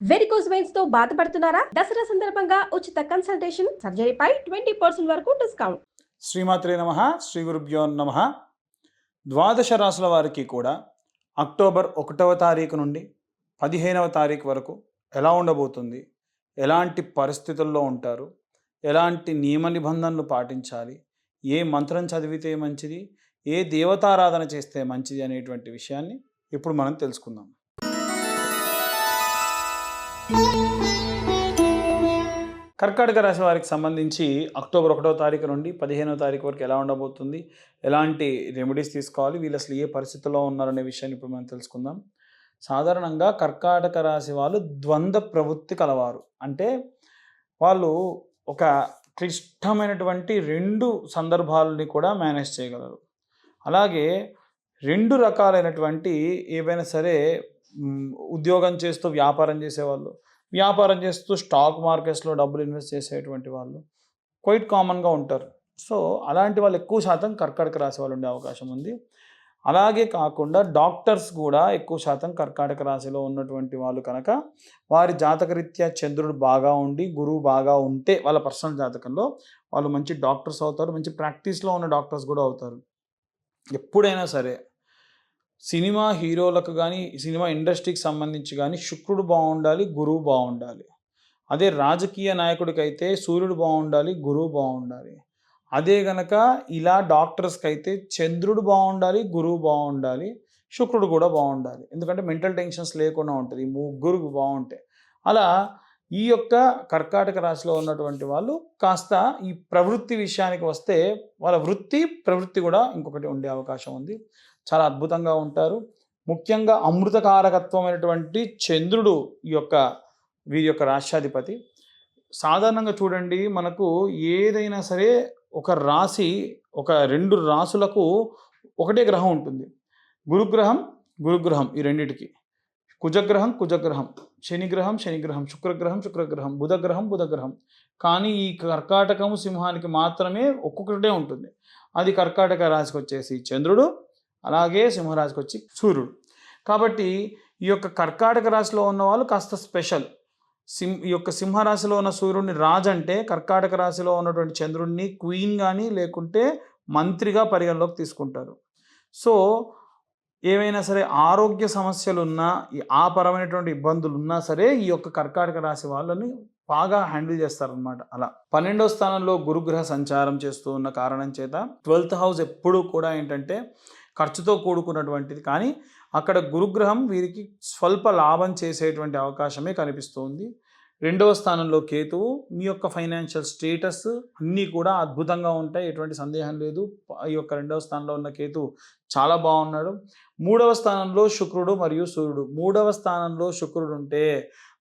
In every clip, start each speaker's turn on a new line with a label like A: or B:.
A: Varicose వెయిన్స్తో బాధపడుతున్నారా? దసరా సందర్భంగా ఉచిత కన్సల్టేషన్ సర్జరీపై ట్వంటీ పర్సెంట్ వరకు డిస్కౌంట్
B: శ్రీమాత్రే నమ శ్రీ గురుభ్యో నమ. ద్వాదశ రాసుల వారికి కూడా అక్టోబర్ ఒకటవ తారీఖు నుండి పదిహేనవ తారీఖు వరకు ఎలా ఉండబోతుంది? ఎలాంటి పరిస్థితుల్లో ఉంటారు? ఎలాంటి నియమ నిబంధనలు పాటించాలి? ఏ మంత్రం చదివితే మంచిది? ఏ దేవతారాధన చేస్తే మంచిది అనేటువంటి విషయాన్ని ఇప్పుడు మనం తెలుసుకుందాం. కర్కాటక రాశి వారికి సంబంధించి అక్టోబర్ ఒకటో తారీఖు నుండి పదిహేనో తారీఖు వరకు ఎలా ఉండబోతుంది? ఎలాంటి రెమెడీస్ తీసుకోవాలి? వీళ్ళు అసలు ఏ పరిస్థితుల్లో ఉన్నారనే విషయాన్ని ఇప్పుడు మనం తెలుసుకుందాం. సాధారణంగా కర్కాటక రాశి వాళ్ళు ద్వంద్వ ప్రవృత్తి కలవారు. అంటే వాళ్ళు ఒక క్లిష్టమైనటువంటి రెండు సందర్భాలని కూడా మేనేజ్ చేయగలరు. అలాగే రెండు రకాలైనటువంటి ఏవైనా సరే ఉద్యోగం చేస్తూ వ్యాపారం చేసేవాళ్ళు. వ్యాపారం చేస్తూ స్టాక్ మార్కెట్స్లో డబ్బులు ఇన్వెస్ట్ చేసేటువంటి వాళ్ళు క్వైట్ కామన్గా ఉంటారు. సో అలాంటి వాళ్ళు ఎక్కువ శాతం కర్కాటక రాశి వాళ్ళు ఉండే అవకాశం ఉంది. అలాగే కాకుండా డాక్టర్స్ కూడా ఎక్కువ శాతం కర్కాటక రాశిలో ఉన్నటువంటి వాళ్ళు కనుక వారి జాతకరీత్యా చంద్రుడు బాగా ఉండి గురువు బాగా ఉంటే వాళ్ళ పర్సనల్ జాతకంలో వాళ్ళు మంచి డాక్టర్స్ అవుతారు. మంచి ప్రాక్టీస్లో ఉన్న డాక్టర్స్ కూడా అవుతారు. ఎప్పుడైనా సరే సినిమా హీరోలకు కానీ సినిమా ఇండస్ట్రీకి సంబంధించి కానీ శుక్రుడు బాగుండాలి గురువు బాగుండాలి అదే రాజకీయ నాయకుడికి అయితే సూర్యుడు బాగుండాలి గురువు బాగుండాలి అదే గనక ఇలా డాక్టర్స్కి అయితే చంద్రుడు బాగుండాలి గురువు బాగుండాలి శుక్రుడు కూడా బాగుండాలి ఎందుకంటే మెంటల్ టెన్షన్స్ లేకుండా ఉంటుంది ఈ ముగ్గురు బాగుంటాయి అలా ఈ యొక్క కర్కాటక రాశిలో ఉన్నటువంటి వాళ్ళు కాస్త ఈ ప్రవృత్తి విషయానికి వస్తే వాళ్ళ వృత్తి ప్రవృత్తి కూడా ఇంకొకటి ఉండే అవకాశం ఉంది. చాలా అద్భుతంగా ఉంటారు. ముఖ్యంగా అమృతకారకత్వమైనటువంటి చంద్రుడు ఈ యొక్క వీరి యొక్క రాష్ట్రాధిపతి సాధారణంగా చూడండి మనకు ఏదైనా సరే ఒక రాశి ఒక రెండు రాసులకు ఒకటే గ్రహం ఉంటుంది. గురుగ్రహం గురుగ్రహం ఈ రెండిటికి. కుజగ్రహం కుజగ్రహం. శనిగ్రహం శనిగ్రహం. శుక్రగ్రహం శుక్రగ్రహం. బుధగ్రహం బుధగ్రహం. కానీ ఈ కర్కాటకము సింహానికి మాత్రమే ఒక్కొక్కటే ఉంటుంది. అది కర్కాటక రాశికి వచ్చేసి చంద్రుడు అలాగే సింహరాశికి వచ్చి సూర్యుడు. కాబట్టి ఈ యొక్క కర్కాటక రాశిలో ఉన్న వాళ్ళు కాస్త స్పెషల్. సింహ ఈ యొక్క సింహరాశిలో ఉన్న సూర్యుడిని రాజు అంటే కర్కాటక రాశిలో ఉన్నటువంటి చంద్రుడిని క్వీన్ కానీ లేకుంటే మంత్రిగా పరిగణలోకి తీసుకుంటారు. సో ఏవైనా సరే ఆరోగ్య సమస్యలు ఉన్నా ఆ పరమైనటువంటి ఇబ్బందులు ఉన్నా సరే ఈ యొక్క కర్కాటక రాశి వాళ్ళని బాగా హ్యాండిల్ చేస్తారనమాట అలా పన్నెండో స్థానంలో గురుగ్రహ సంచారం చేస్తూ ఉన్న కారణం చేత ట్వెల్త్ హౌస్ ఎప్పుడూ కూడా ఏంటంటే ఖర్చుతో కూడుకున్నటువంటిది. కానీ అక్కడ గురుగ్రహం వీరికి స్వల్ప లాభం చేసేటువంటి అవకాశమే కనిపిస్తుంది. రెండవ స్థానంలో కేతువు. మీ యొక్క ఫైనాన్షియల్ స్టేటస్ అన్నీ కూడా అద్భుతంగా ఉంటాయి. ఎటువంటి సందేహం లేదు. ఈ యొక్క రెండవ స్థానంలో ఉన్న కేతువు చాలా బాగున్నాడు. మూడవ స్థానంలో శుక్రుడు మరియు సూర్యుడు. మూడవ స్థానంలో శుక్రుడు ఉంటే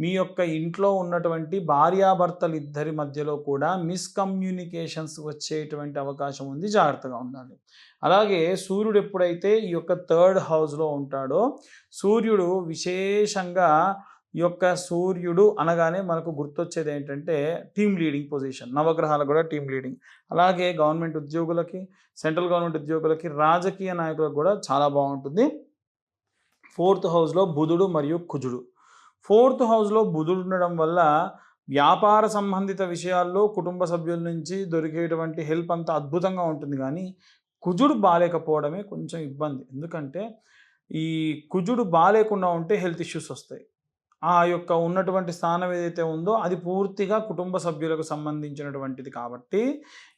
B: మీ యొక్క ఇంట్లో ఉన్నటువంటి భార్యాభర్తలు ఇద్దరి మధ్యలో కూడా మిస్కమ్యూనికేషన్స్ వచ్చేటువంటి అవకాశం ఉంది. జాగ్రత్తగా ఉండాలి. అలాగే సూర్యుడు ఎప్పుడైతే ఈ యొక్క థర్డ్ హౌస్లో ఉంటాడో సూర్యుడు విశేషంగా ఈ యొక్క సూర్యుడు అనగానే మనకు గుర్తొచ్చేది ఏంటంటే టీమ్ లీడింగ్ పొజిషన్ నవగ్రహాలు కూడా టీమ్ లీడింగ్ అలాగే గవర్నమెంట్ ఉద్యోగులకి సెంట్రల్ గవర్నమెంట్ ఉద్యోగులకి రాజకీయ నాయకులకు కూడా చాలా బాగుంటుంది. ఫోర్త్ హౌస్లో బుధుడు మరియు కుజుడు. ఫోర్త్ హౌస్లో బుధుడు ఉండడం వల్ల వ్యాపార సంబంధిత విషయాల్లో కుటుంబ సభ్యుల నుంచి దొరికేటువంటి హెల్ప్ అంతా అద్భుతంగా ఉంటుంది. కానీ కుజుడు బాగాలేకపోవడమే కొంచెం ఇబ్బంది. ఎందుకంటే ఈ కుజుడు బాగాలేకుండా ఉంటే హెల్త్ ఇష్యూస్ వస్తాయి. ఆ యొక్క ఉన్నటువంటి స్థానం ఏదైతే ఉందో అది పూర్తిగా కుటుంబ సభ్యులకు సంబంధించినటువంటిది కాబట్టి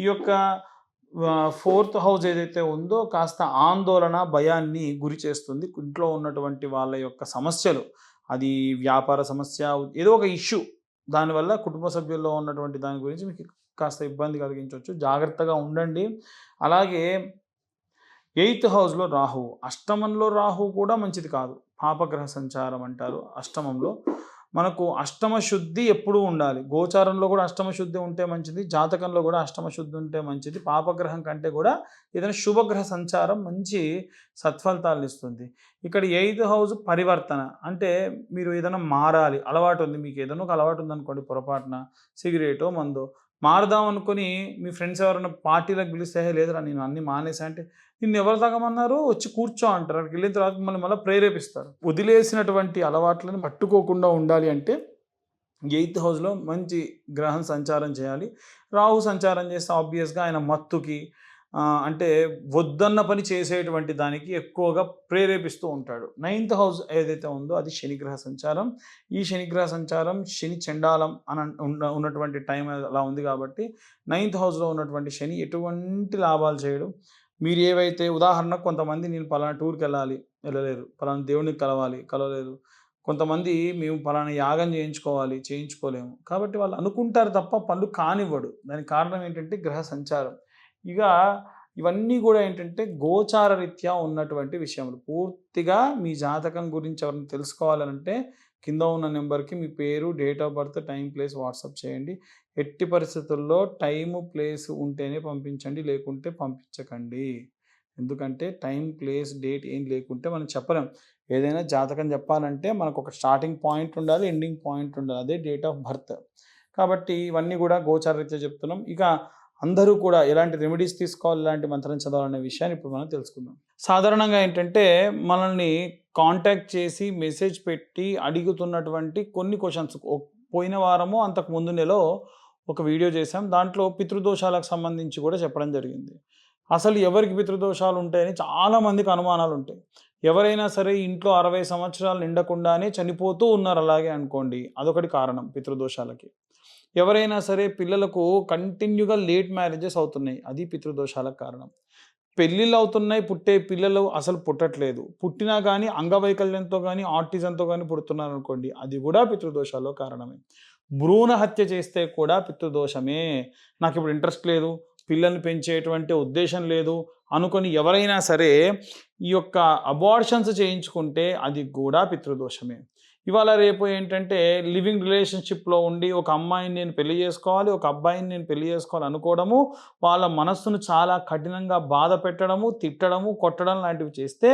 B: ఈ యొక్క ఫోర్త్ హౌస్ ఏదైతే ఉందో కాస్త ఆందోళన భయాన్ని గురి చేస్తుంది. ఇంట్లో ఉన్నటువంటి వాళ్ళ యొక్క సమస్యలు అది వ్యాపార సమస్య ఏదో ఒక ఇష్యూ దానివల్ల కుటుంబ సభ్యుల్లో ఉన్నటువంటి దాని గురించి మీకు కాస్త ఇబ్బంది కలిగించవచ్చు. జాగ్రత్తగా ఉండండి. అలాగే ఎయిత్ హౌస్లో రాహువు అష్టమంలో రాహువు కూడా మంచిది కాదు. పాపగ్రహ సంచారం అంటారు అష్టమంలో. మనకు అష్టమ శుద్ధి ఎప్పుడూ ఉండాలి. గోచారంలో కూడా అష్టమ శుద్ధి ఉంటే మంచిది జాతకంలో కూడా అష్టమ శుద్ధి ఉంటే మంచిది పాపగ్రహం కంటే కూడా ఏదైనా శుభగ్రహ సంచారం మంచి సత్ఫలితాలు ఇస్తుంది. ఇక్కడ ఎయిత్ హౌస్ పరివర్తన అంటే మీరు ఏదైనా మారాలి అలవాటు ఉంది మీకు ఏదైనా ఒక అలవాటు ఉందనుకోండి పొరపాటున సిగరెటో మందో మారుదాం అనుకుని మీ ఫ్రెండ్స్ ఎవరైనా పార్టీలకు పిలిస్తే లేదురా నేను అన్ని మానేసా అంటే నిన్ను ఎవరు తగ్గమన్నారు వచ్చి కూర్చో అంటారు. అక్కడికి వెళ్ళిన తర్వాత మళ్ళీ మళ్ళీ ప్రేరేపిస్తారు. వదిలేసినటువంటి అలవాట్లను పట్టుకోకుండా ఉండాలి అంటే ఎయిత్ హౌస్లో మంచి గ్రహం సంచారం చేయాలి. రాహు సంచారం చేస్తే ఆబ్వియస్గా ఆయన మత్తుకి అంటే వద్దన్న పని చేసేటువంటి దానికి ఎక్కువగా ప్రేరేపిస్తూ ఉంటాడు. నైన్త్ హౌస్ ఏదైతే ఉందో అది శనిగ్రహ సంచారం. ఈ శనిగ్రహ సంచారం శని చండాలం అని ఉన్న ఉన్నటువంటి టైం అలా ఉంది కాబట్టి నైన్త్ హౌస్లో ఉన్నటువంటి శని ఎటువంటి లాభాలు చేయడం. మీరు ఏవైతే ఉదాహరణకు కొంతమంది నేను పలానా టూర్కి వెళ్ళాలి వెళ్ళలేరు పలానా దేవుడిని కలవాలి కలవలేరు కొంతమంది మేము పలానా యాగం చేయించుకోవాలి చేయించుకోలేము. కాబట్టి వాళ్ళు అనుకుంటారు తప్ప పనులు కానివ్వడు. దానికి కారణం ఏంటంటే గ్రహ సంచారం. ఇక ఇవన్నీ కూడా ఏంటంటే గోచార రీత్యా ఉన్నటువంటి విషయములు. పూర్తిగా మీ జాతకం గురించి ఎవరిని తెలుసుకోవాలంటే కింద ఉన్న నెంబర్కి మీ పేరు date of birth time place WhatsApp చేయండి. ఎట్టి పరిస్థితుల్లో టైము ప్లేస్ ఉంటేనే పంపించండి లేకుంటే పంపించకండి. ఎందుకంటే టైం ప్లేస్ డేట్ ఏం లేకుంటే మనం చెప్పలేం. ఏదైనా జాతకం చెప్పాలంటే మనకు ఒక స్టార్టింగ్ పాయింట్ ఉండాలి ఎండింగ్ పాయింట్ ఉండాలి. అదే డేట్ ఆఫ్ బర్త్. కాబట్టి ఇవన్నీ కూడా గోచారరీత్యా చెప్తున్నాం. ఇక అందరూ కూడా ఎలాంటి రెమెడీస్ తీసుకోవాలి ఎలాంటి మంత్రం చదవాలనే విషయాన్ని ఇప్పుడు మనం తెలుసుకుందాం. సాధారణంగా ఏంటంటే మనల్ని కాంటాక్ట్ చేసి మెసేజ్ పెట్టి అడుగుతున్నటువంటి కొన్ని క్వశ్చన్స్ పోయిన వారము అంతకు ముందు నెలలో ఒక వీడియో చేశాం. దాంట్లో పితృదోషాలకు సంబంధించి కూడా చెప్పడం జరిగింది. అసలు ఎవరికి పితృదోషాలు ఉంటాయని చాలామందికి అనుమానాలు ఉంటాయి. ఎవరైనా సరే ఇంట్లో అరవై సంవత్సరాలు నిండకుండానే చనిపోతూ ఉన్నారు అలాగే అనుకోండి. అదొకటి కారణం పితృదోషాలకి. ఎవరైనా సరే పిల్లలకు కంటిన్యూగా లేట్ మ్యారేజెస్ అవుతున్నాయి. అది పితృదోషాలకు కారణం. పెళ్ళిళ్ళు అవుతున్నాయి పుట్టే పిల్లలు అసలు పుట్టట్లేదు. పుట్టినా కానీ అంగవైకల్యంతో కానీ ఆర్టిజంతో కానీ పుడుతున్నారు అనుకోండి అది కూడా పితృదోషాల్లో కారణమే. భ్రూణ హత్య చేస్తే కూడా పితృదోషమే. నాకు ఇప్పుడు ఇంట్రెస్ట్ లేదు. పిల్లల్ని పెంచేటువంటి ఉద్దేశం లేదు. అనుకొని ఎవరైనా సరే ఈ యొక్క అబార్షన్స్ చేయించుకుంటే అది కూడా పితృదోషమే. ఇవాళ రేపు ఏంటంటే లివింగ్ రిలేషన్షిప్లో ఉండి ఒక అమ్మాయిని నేను పెళ్ళి చేసుకోవాలి ఒక అబ్బాయిని నేను పెళ్ళి చేసుకోవాలి అనుకోవడము వాళ్ళ మనస్సును చాలా కఠినంగా బాధ పెట్టడము తిట్టడము కొట్టడం లాంటివి చేస్తే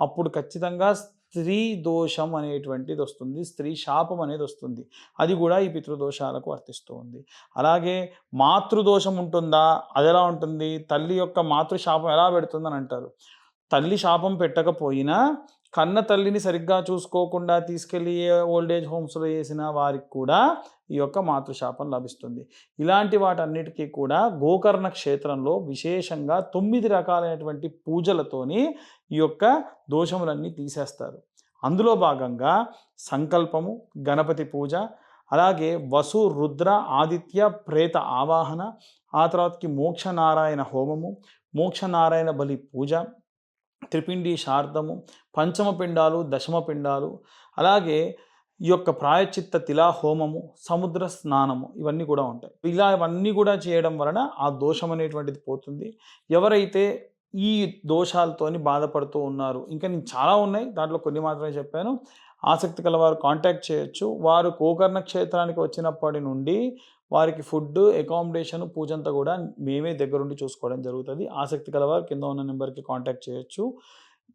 B: అప్పుడు ఖచ్చితంగా స్త్రీ దోషం అనేటువంటిది వస్తుంది స్త్రీ శాపం అనేది వస్తుంది. అది కూడా ఈ పితృదోషాలకు వర్తిస్తూ ఉంది. అలాగే మాతృదోషం ఉంటుందా? అది ఎలా ఉంటుంది? తల్లి యొక్క మాతృ శాపం ఎలా పెడుతుందని అంటారు. తల్లి శాపం పెట్టకపోయినా కన్న తల్లిని సరిగ్గా చూసుకోకుండా తీసుకెళ్ళి ఓల్డేజ్ హోమ్స్లో వేసిన వారికి కూడా ఈ యొక్క మాతృశాపం లభిస్తుంది. ఇలాంటి వాటన్నిటికీ కూడా గోకర్ణ క్షేత్రంలో విశేషంగా తొమ్మిది రకాలైనటువంటి పూజలతోని ఈ యొక్క దోషములన్నీ తీసేస్తారు. అందులో భాగంగా సంకల్పము గణపతి పూజ అలాగే వసు రుద్ర ఆదిత్య ప్రేత ఆవాహన ఆ తర్వాతకి మోక్షనారాయణ హోమము మోక్షనారాయణ బలి పూజ త్రిపిండి శార్దము పంచమ పిండాలు దశమ పిండాలు అలాగే ఈ యొక్క ప్రాయచిత్త తిలా హోమము సముద్ర స్నానము ఇవన్నీ కూడా ఉంటాయి. ఇలా ఇవన్నీ కూడా చేయడం వలన ఆ దోషం అనేటువంటిది పోతుంది. ఎవరైతే ఈ దోషాలతోని బాధపడుతూ ఉన్నారు ఇంకా నేను చాలా ఉన్నాయి దాంట్లో కొన్ని మాత్రమే చెప్పాను. ఆసక్తి కల వారు కాంటాక్ట్ చేయొచ్చు. వారు గోకర్ణ క్షేత్రానికి వచ్చినప్పటి నుండి వారికి ఫుడ్ అకామిడేషన్ పూజంతా కూడా మేమే దగ్గరుండి చూసుకోవడం జరుగుతుంది. ఆసక్తి కలవారు కింద ఉన్న నెంబర్కి కాంటాక్ట్ చేయొచ్చు.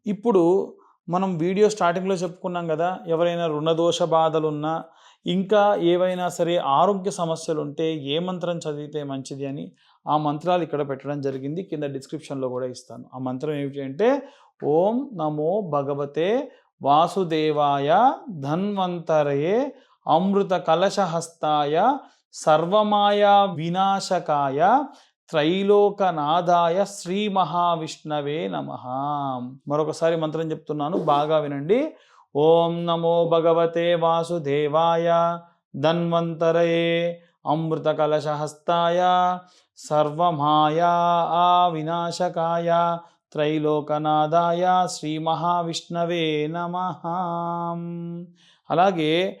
B: ఇప్పుడు మనం వీడియో స్టార్టింగ్లో చెప్పుకున్నాం కదా ఎవరైనా రుణదోష బాధలున్నా ఇంకా ఏవైనా సరే ఆరోగ్య సమస్యలు ఉంటే ఏ మంత్రం చదివితే మంచిది అని ఆ మంత్రాలు ఇక్కడ పెట్టడం జరిగింది. కింద డిస్క్రిప్షన్లో కూడా ఇస్తాను. ఆ మంత్రం ఏమిటి అంటే ఓం నమో భగవతే వాసుదేవాయ ధన్వంతరయే అమృత కలశహస్తాయ సర్వమాయా వినాశకాయ త్రైలోకనాథాయ శ్రీ మహావిష్ణవే నమ. మరొకసారి మంత్రం చెప్తున్నాను బాగా వినండి. ఓం నమో భగవతే వాసుదేవాయ ధన్వంతరయే అమృత కలశహస్తాయ సర్వమాయా వినాశకాయ త్రైలోకనాథాయ శ్రీ మహావిష్ణవే నమ. అలాగే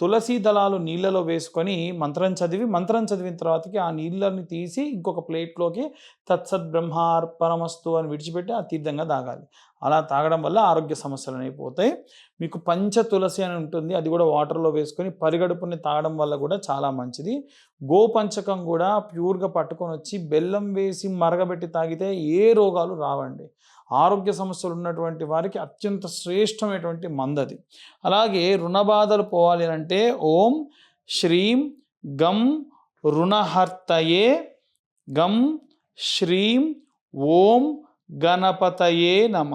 B: తులసి దళాలు నీళ్ళలో వేసుకొని మంత్రం చదివి మంత్రం చదివిన తర్వాతకి ఆ నీళ్ళని తీసి ఇంకొక ప్లేట్లోకి తత్సత్ బ్రహ్మార్పణమస్తు అని విడిచిపెట్టి ఆ తీర్థంగా తాగాలి. అలా తాగడం వల్ల ఆరోగ్య సమస్యలు అనేవి మీకు పంచ తులసి అని ఉంటుంది. అది కూడా వాటర్లో వేసుకొని పరిగడుపుని తాగడం వల్ల కూడా చాలా మంచిది. గోపంచకం కూడా ప్యూర్గా పట్టుకొని వచ్చి బెల్లం వేసి మరగబెట్టి తాగితే ఏ రోగాలు రావండి. ఆరోగ్య సమస్యలు ఉన్నటువంటి వారికి అత్యంత శ్రేష్టమైనటువంటి మందది. అలాగే రుణ బాధలు పోవాలి అంటే ఓం శ్రీం గం రుణహర్తయే గం శ్రీం ఓం గణపతయే నమ.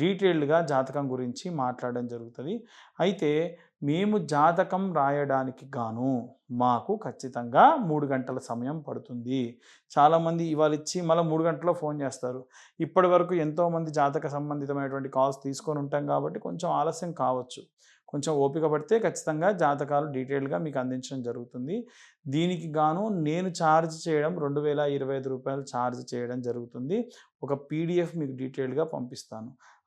B: డీటెయిల్డ్గా జాతకం గురించి మాట్లాడడం జరుగుతుంది. అయితే మేము జాతకం రాయడానికి గాను మాకు ఖచ్చితంగా మూడు గంటల సమయం పడుతుంది. చాలామంది ఇవాళ ఇచ్చి మళ్ళీ మూడు గంటల్లో ఫోన్ చేస్తారు. ఇప్పటి వరకు ఎంతోమంది జాతక సంబంధితమైనటువంటి కాల్స్ తీసుకొని ఉంటాం కాబట్టి కొంచెం ఆలస్యం కావచ్చు. కొంచెం ఓపిక పడితే ఖచ్చితంగా జాతకాలు డీటెయిల్గా మీకు అందించడం జరుగుతుంది. దీనికి గాను నేను ఛార్జ్ చేయడం రెండు వేల ఇరవై ఐదు రూపాయలు ఛార్జ్ చేయడం జరుగుతుంది. ఒక పీడిఎఫ్ మీకు డీటెయిల్గా పంపిస్తాను.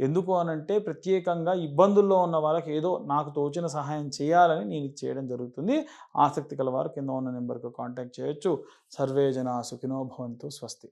B: ఎందుకు అనంటే ప్రత్యేకంగా ఇబ్బందుల్లో ఉన్న వాళ్ళకి ఏదో నాకు తోచిన సహాయం చేయాలని నేను చేయడం జరుగుతుంది. ఆసక్తి కల వారు కింద ఉన్న నెంబర్కి కాంటాక్ట్ చేయొచ్చు. సర్వే జన సుఖినో భవంతు స్వస్తి.